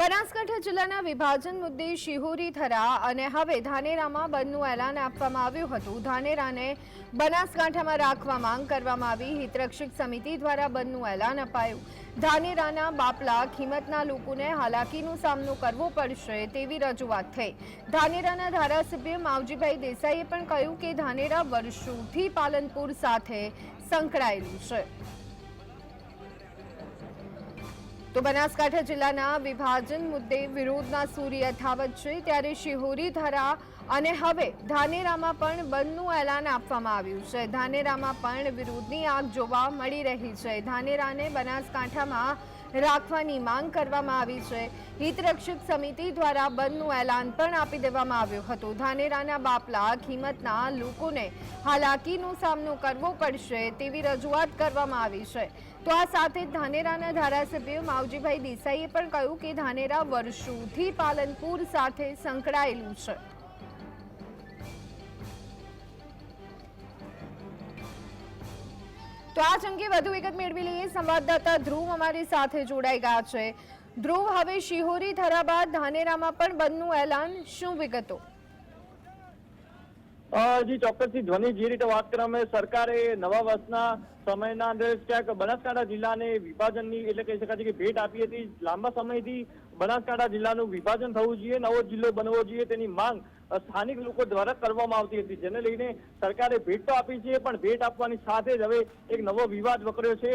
બનાસકાંઠા જિલ્લાના વિભાજન મુદ્દે શિહોરી થરા અને હવે ધાનેરામાં બંધનું એલાન આપવામાં આવ્યું હતું. ધાનેરાને બનાસકાંઠામાં રાખવા માંગ કરવામાં આવી. હિતરક્ષક સમિતિ દ્વારા બંધનું એલાન અપાયું. ધાનેરાના બાપલા ખીમતના લોકોને હાલાકીનો સામનો કરવો પડશે તેવી રજૂઆત થઈ. ધાનેરાના ધારાસભ્ય માવજીભાઈ દેસાઈએ પણ કહ્યું કે ધાનેરા વર્ષોથી પાલનપુર સાથે સંકળાયેલું છે. તો બનાસકાંઠા જિલ્લાના વિભાજન મુદ્દે વિરોધના સૂર્ય યથાવત છે ત્યારે શિહોરી ધરા અને હવે ધાનેરામાં પણ બંધનું એલાન આપવામાં આવ્યું છે. ધાનેરામાં પણ વિરોધની આગ જોવા મળી રહી છે. ધાનેરાને બનાસકાંઠામાં રાખવાની માંગ કરવામાં આવી છે. હિતરક્ષક સમિતિ દ્વારા બંધનું એલાન પણ આપી દેવામાં આવ્યું હતું. ધાનેરાના બાપલા કિંમતના લોકોને હાલાકીનો સામનો કરવો પડશે તેવી રજૂઆત કરવામાં આવી છે. તો આ સાથે ધાનેરાના ધારાસભ્ય માવજીભાઈ દેસાઈએ પણ કહ્યું કે ધાનેરા વર્ષોથી પાલનપુર સાથે સંકળાયેલું છે. તો આ અંગે વધુ વિગત મેળવી લઈએ. સંવાદદાતા ધ્રુવ અમારી સાથે જોડાઈ ગયા છે. ધ્રુવ, હવે શિહોરી થરા બાદ ધાનેરામાં પણ બંધનું એલાન. શું વિગતો? જી, ચોક્કસથી ધ્વનિ જે રીતે વાત કરવામાં સરકારે નવા વર્ષના સમયના અંદર ક્યાંક બનાસકાંઠા જિલ્લાને વિભાજનની, એટલે કહી શકાય છે કે ભેટ આપી હતી. લાંબા સમયથી બનાસકાંઠા જિલ્લાનું વિભાજન થવું જોઈએ, નવો જિલ્લો બનવો જોઈએ, તેની માંગ સ્થાનિક લોકો દ્વારા કરવામાં આવતી હતી, જેને લઈને સરકારે ભેટ તો આપી છે, પણ ભેટ આપવાની સાથે જ હવે એક નવો વિવાદ વકર્યો છે.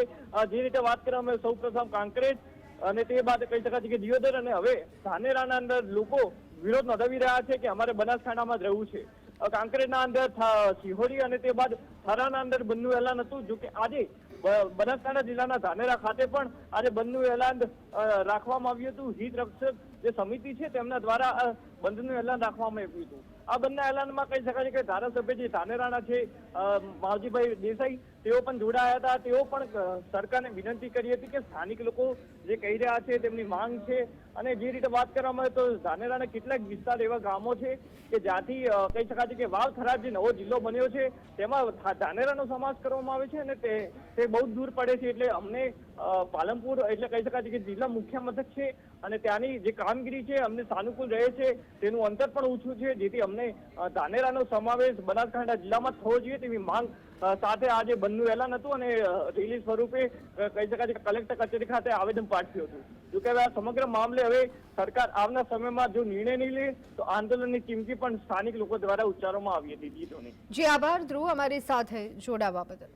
જે રીતે વાત કરવામાં સૌ સૌપ્રથમ કાંકરેજ, અને તે બાદ કહી શકાય છે કે દિયોદર, અને હવે ધાનેરાના અંદર લોકો વિરોધ નોંધાવી રહ્યા છે કે અમારે બનાસકાંઠામાં જ રહેવું છે. કાંકરેજના અંદર સિહોરી અને તે બાદ થરાના અંદર બંધનું એલાન હતું, જો કે આજે બનાસકાંઠા જિલ્લાના ધાનેરા ખાતે પણ આજે બંધનું એલાન રાખવામાં આવ્યું હતું. હિત રક્ષક જે સમિતિ છે તેમના દ્વારા બંધનું એલાન રાખવામાં આવ્યું હતું. આ બંને એલાનમાં કહી શકાય કે ધારાસભ્ય જે ધાનેરાના છે માવજીભાઈ દેસાઈ, તેઓ પણ જોડાયા હતા. તેઓ પણ સરકારને વિનંતી કરી હતી કે સ્થાનિક લોકો જે કહી રહ્યા છે તેમની માંગ છે. અને જે રીતે વાત કરવામાં આવે તો ધાનેરાના કેટલાક વિસ્તાર એવા ગામો છે કે જ્યાંથી કહી શકાય છે કે વાવ થરાદ જે નવો જિલ્લો બન્યો છે, તેમાં ધાનેરાનો સમાવેશ કરવામાં આવે છે અને તે બહુ દૂર પડે છે. એટલે અમને પાલનપુર એટલે કહી શકાય કે જિલ્લા મુખ્ય મથક છે અને ત્યાંની જે કામગીરી છે, અમને સાનુકૂળ રહે છે. તેનું અંતર પણ ઓછું છે, જેથી અમને ધાનેરાનો સમાવેશ બનાસકાંઠા જિલ્લામાં થવો જોઈએ તેવી માંગ સાથે આજે બંધનું એલાન હતું અને રિલીઝ સ્વરૂપે કહી શકાય છે કે કલેક્ટર કચેરી ખાતે આવેદન પાઠવ્યું હતું. જો કે આ સમગ્ર મામલે હવે સરકાર આવના સમયમાં જો નિર્ણય નહીં લે, તો આંદોલનની ચીમકી પણ સ્થાનિક લોકો દ્વારા ઉચ્ચારવામાં આવી હતી. જીતોની જી આભાર ધ્રુવ, અમારી સાથે જોડાવા બદલ.